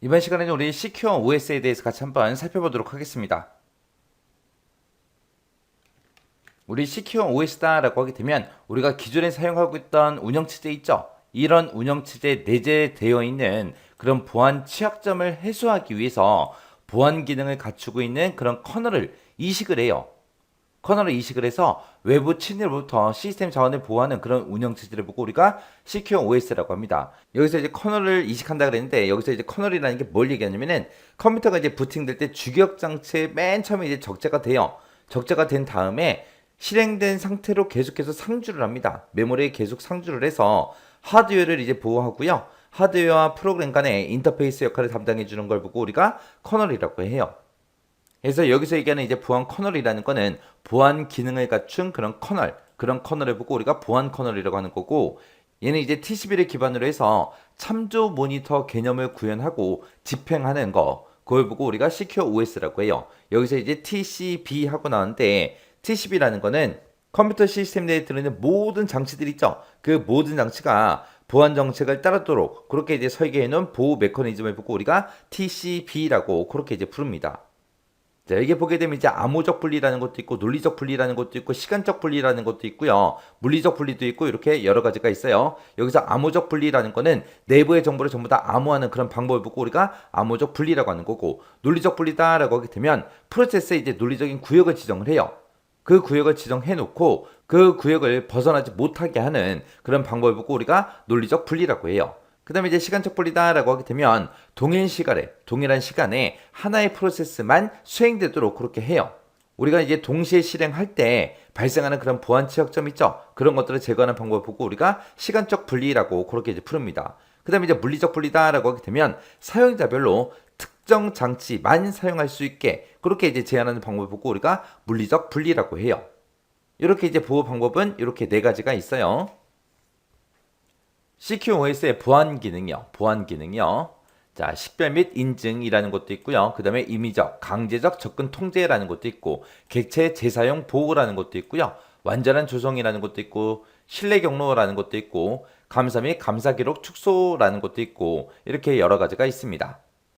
이번 시간에는 우리 CQ OS에 대해서 같이 한번 살펴보도록 하겠습니다. 우리 CQ OS다라고 하게 되면 우리가 기존에 사용하고 있던 운영체제 있죠? 이런 운영체제에 내재되어 있는 그런 보안 취약점을 해소하기 위해서 보안 기능을 갖추고 있는 그런 커널을 이식을 해요. 커널을 이식을 해서 외부 침해로부터 시스템 자원을 보호하는 그런 운영 체제를 보고 우리가 CQ OS라고 합니다. 여기서 이제 커널을 이식한다 그랬는데 여기서 이제 커널이라는 게 뭘 얘기하냐면은 컴퓨터가 이제 부팅될 때 주기억 장치에 맨 처음에 이제 적재가 돼요. 적재가 된 다음에 실행된 상태로 계속해서 상주를 합니다. 메모리에 계속 상주를 해서 하드웨어를 이제 보호하고요. 하드웨어와 프로그램 간의 인터페이스 역할을 담당해 주는 걸 보고 우리가 커널이라고 해요. 그래서 여기서 얘기하는 이제 보안 커널이라는 거는 보안 기능을 갖춘 그런 커널, 그런 커널을 보고 우리가 보안 커널이라고 하는 거고 얘는 이제 TCP를 기반으로 해서 참조 모니터 개념을 구현하고 집행하는 거 그걸 보고 우리가 Secure OS라고 해요. 여기서 이제 TCP 하고 나왔는데 TCP라는 거는 컴퓨터 시스템 내에 들어있는 모든 장치들 있죠. 그 모든 장치가 보안 정책을 따르도록 그렇게 이제 설계해 놓은 보호 메커니즘을 보고 우리가 TCP라고 그렇게 이제 부릅니다. 자, 여기 보게 되면 이제 암호적 분리라는 것도 있고 논리적 분리라는 것도 있고 시간적 분리라는 것도 있고요. 물리적 분리도 있고 이렇게 여러 가지가 있어요. 여기서 암호적 분리라는 거는 내부의 정보를 전부 다 암호하는 그런 방법을 보고 우리가 암호적 분리라고 하는 거고 논리적 분리다라고 하게 되면 프로세스에 이제 논리적인 구역을 지정을 해요. 그 구역을 지정해 놓고 그 구역을 벗어나지 못하게 하는 그런 방법을 보고 우리가 논리적 분리라고 해요. 그 다음에 이제 시간적 분리다라고 하게 되면 동일 시간에, 동일한 시간에 하나의 프로세스만 수행되도록 그렇게 해요. 우리가 이제 동시에 실행할 때 발생하는 그런 보안 취약점 있죠? 그런 것들을 제거하는 방법을 보고 우리가 시간적 분리라고 그렇게 이제 부릅니다. 그 다음에 이제 물리적 분리다라고 하게 되면 사용자별로 특정 장치만 사용할 수 있게 그렇게 이제 제한하는 방법을 보고 우리가 물리적 분리라고 해요. 이렇게 이제 보호 방법은 이렇게 네 가지가 있어요. CQOS의 보안 기능이요. 보안 기능이요. 자, 식별 및 인증이라는 것도 있고요. 그 다음에 임의적, 강제적 접근 통제라는 것도 있고, 객체 재사용 보호라는 것도 있고요. 완전한 조성이라는 것도 있고, 신뢰 경로라는 것도 있고, 감사 및 감사 기록 축소라는 것도 있고, 이렇게 여러 가지가 있습니다.